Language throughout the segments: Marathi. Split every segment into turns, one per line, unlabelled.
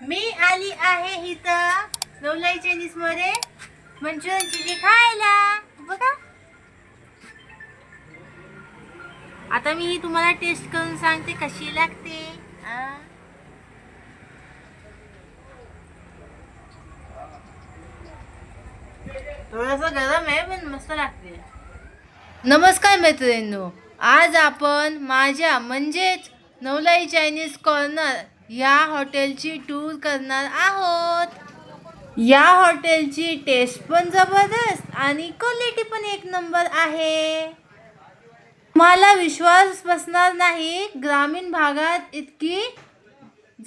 मी आली आहे इथं नवलाई चायनीजमध्ये. मंचुरियन चिली खायला. बघा. आता मी ही तुम्हाला टेस्ट करून सांगते कशी लागते. थोडस गरम आहे पण मस्त लागते. नमस्कार मैत्रिणींनो. आज आपण माझ्या म्हणजेच नवलाई चायनीज कॉर्नर या हॉटेलची टूर करणार आहोत. या हॉटेलची टेस्ट पण जबरदस्त आणि क्वालिटी पण एक नंबर आहे. मला विश्वास बसणार नाही ग्रामीण भागात इतकी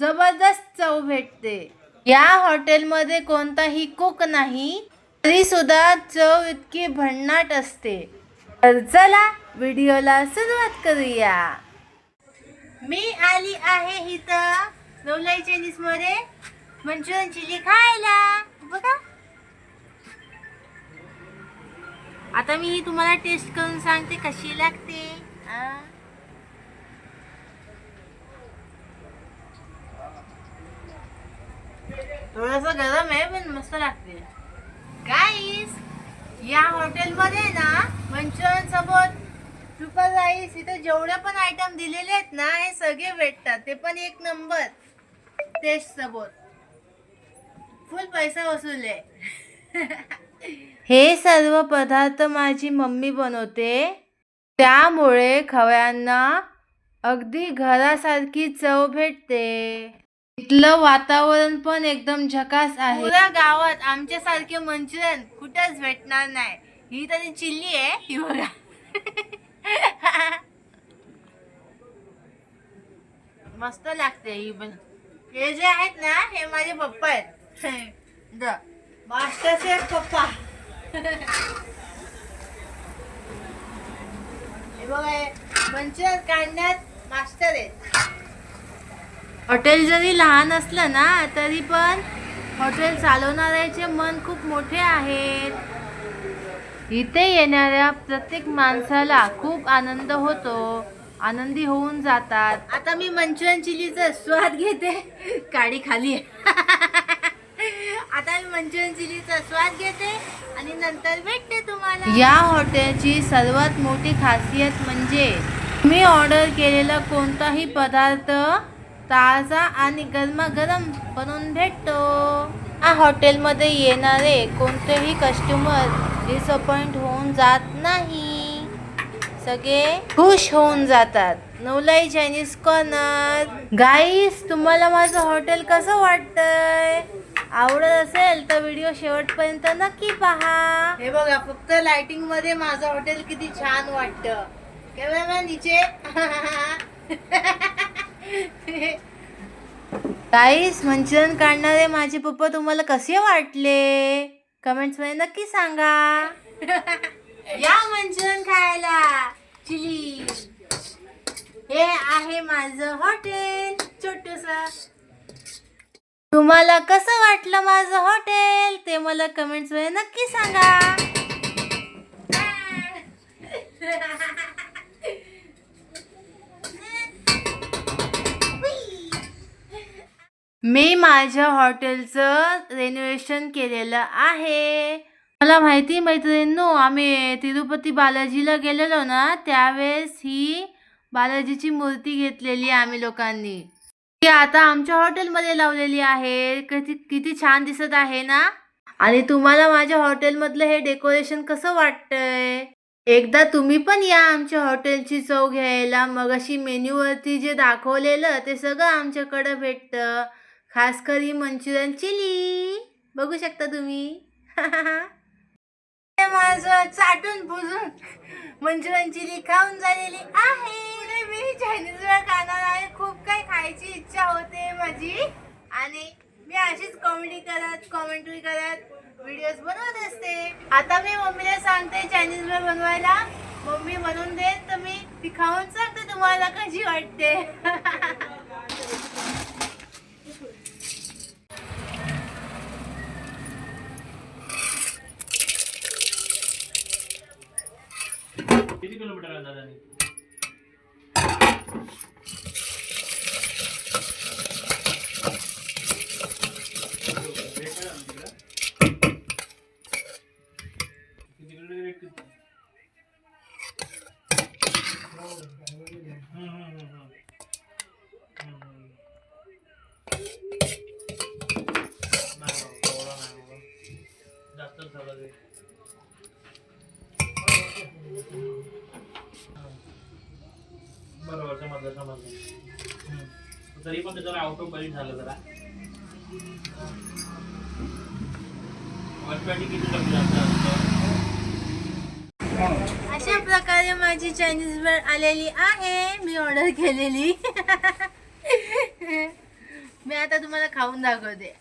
जबरदस्त चव भेटते. या हॉटेलमध्ये कोणताही कुक नाही तरी सुद्धा चव इतकी भन्नाट असते. तर चला व्हिडिओला सुरुवात करूया. मी आली आहे इथं लोलाई चायनीजमध्ये. मंचुरियन चिली खायला. बघा. आता मी ही तुम्हाला टेस्ट करून सांगते कशी लागते. आ? थोडस गरम आहे पण मस्त लागते. गाईस या हॉटेलमध्ये ना मंचुरियन सोबत सुपर राईस इथे जेवढे पण आयटम दिलेले आहेत ना हे सगळे भेटतात. ते पण एक नंबर टेस्ट सोबत. फुल पैसा वसूल. आहे हे सर्व पदार्थ माझी मम्मी बनवते. त्यामुळे खव्यांना अगदी घरासारखी चव भेटते. इथलं वातावरण पण एकदम झकास आहे. पुऱ्या गावात आमच्यासारखे मंचुरियन कुठेच भेटणार नाही. ही तरी चिल्ली आहे ही बघा. मस्त लागते ही पण. हे जे आहेत ना हे माझे पप्पा आहेत. मास्टर शेफ पप्पा. हे बघा मंचुरियन काढण्यात मास्टर आहेत. हॉटेल जरी लहान असलं ना तरी पण हॉटेल चालवणाऱ्याचे मन खूप मोठे आहेत. इथे येणाऱ्या प्रत्येक माणसाला खूप आनंद होतो. आनंदी होऊन जातात. आता मी मंचुरियन चिलीचा स्वाद घेते. काडी खाली आता मी मंचुरियन चिलीचा स्वाद घेते आणि नंतर भेटते तुम्हाला. या हॉटेलची सर्वात मोठी खासियत म्हणजे मी ऑर्डर केलेला कोणताही पदार्थ ताजा आणि गरमागरम बनवून भेटतो. या हॉटेलमध्ये येणारे कोणतेही कस्टमर डिसअपॉइंट होऊन जात नाही. सगळे खुश होऊन जातात. नवलाई चायनीज कॉर्नर गाईस तुम्हाला माझं हॉटेल कसं वाटतंय? आवडत असेल तर व्हिडिओ शेवटपर्यंत नक्की पहा. हे बघा फक्त लाइटिंगमध्ये माझं हॉटेल किती छान वाटतं. कॅमेरामॅन इचे गाईस मंचुरियन काढणारे माझे पप्पा तुम्हाला कसे वाटले? कमेंट्समध्ये नक्की सांगा. या मंचुरियन खायला. चिली. हे आहे माझं हॉटेल छोटस. तुम्हाला कसं वाटलं माझं हॉटेल ते मला कमेंट्समध्ये नक्की सांगा. मी माझ्या हॉटेलचं रेनोव्हेशन केलेलं आहे. मला माहिती मैत्रिणींनो आम्ही तिरुपती बालाजीला गेलेलो ना त्यावेळेस ही बालाजीची मूर्ती घेतलेली आहे आम्ही लोकांनी. ती आता आमच्या हॉटेलमध्ये लावलेली आहे. किती किती छान दिसत आहे ना? आणि तुम्हाला माझ्या हॉटेलमधलं हे डेकोरेशन कसं वाटतंय? एकदा तुम्ही पण या आमच्या हॉटेलची चव घ्यायला. मग अशी मेन्यूवरती जे दाखवलेलं ते सगळं आमच्याकडं भेटतं. खास करी मंचुरियन चिली. बघू शकता तुम्ही. माझं चाटून पुजून मंचुरियन चिली खाऊन झालेली आहे. मी चायनीज खाणार आहे. खूप काही खायची इच्छा होते माझी. आणि मी अशीच कॉमेडी करत कॉमेंट्री करत व्हिडिओज बनवत असते. आता मी मम्मीला सांगते चायनीज वेळ बनवायला. मम्मी बनवून देत तर मी ती खाऊन सांगते तुम्हाला कशी वाटते.
किती किलोमीटर आहे दादानी? जास्तच झालं ते. बरोबर समजलं समजलं तरी पण ते जरा आउट ऑफ बजेट झालं जरा. वनपॅटी किती कमी लागतं
अशा प्रकारे माझी चायनीज वेळ आलेली आहे. मी ऑर्डर केलेली. मी आता तुम्हाला खाऊन दाखवते.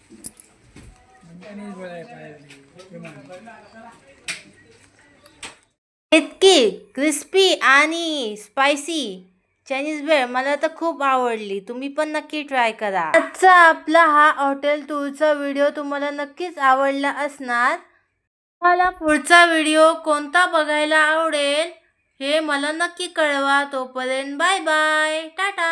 इतकी क्रिस्पी आणि स्पायसी चायनीज भेळ मला तर खूप आवडली. तुम्ही पण नक्की ट्राय करा. आजचा आपला हा हॉटेल टूरचा व्हिडिओ तुम्हाला नक्कीच आवडला असणार. तुम्हाला पुढचा व्हिडिओ कोणता बघायला आवडेल हे मला नक्की कळवा. तोपर्यंत बाय बाय टाटा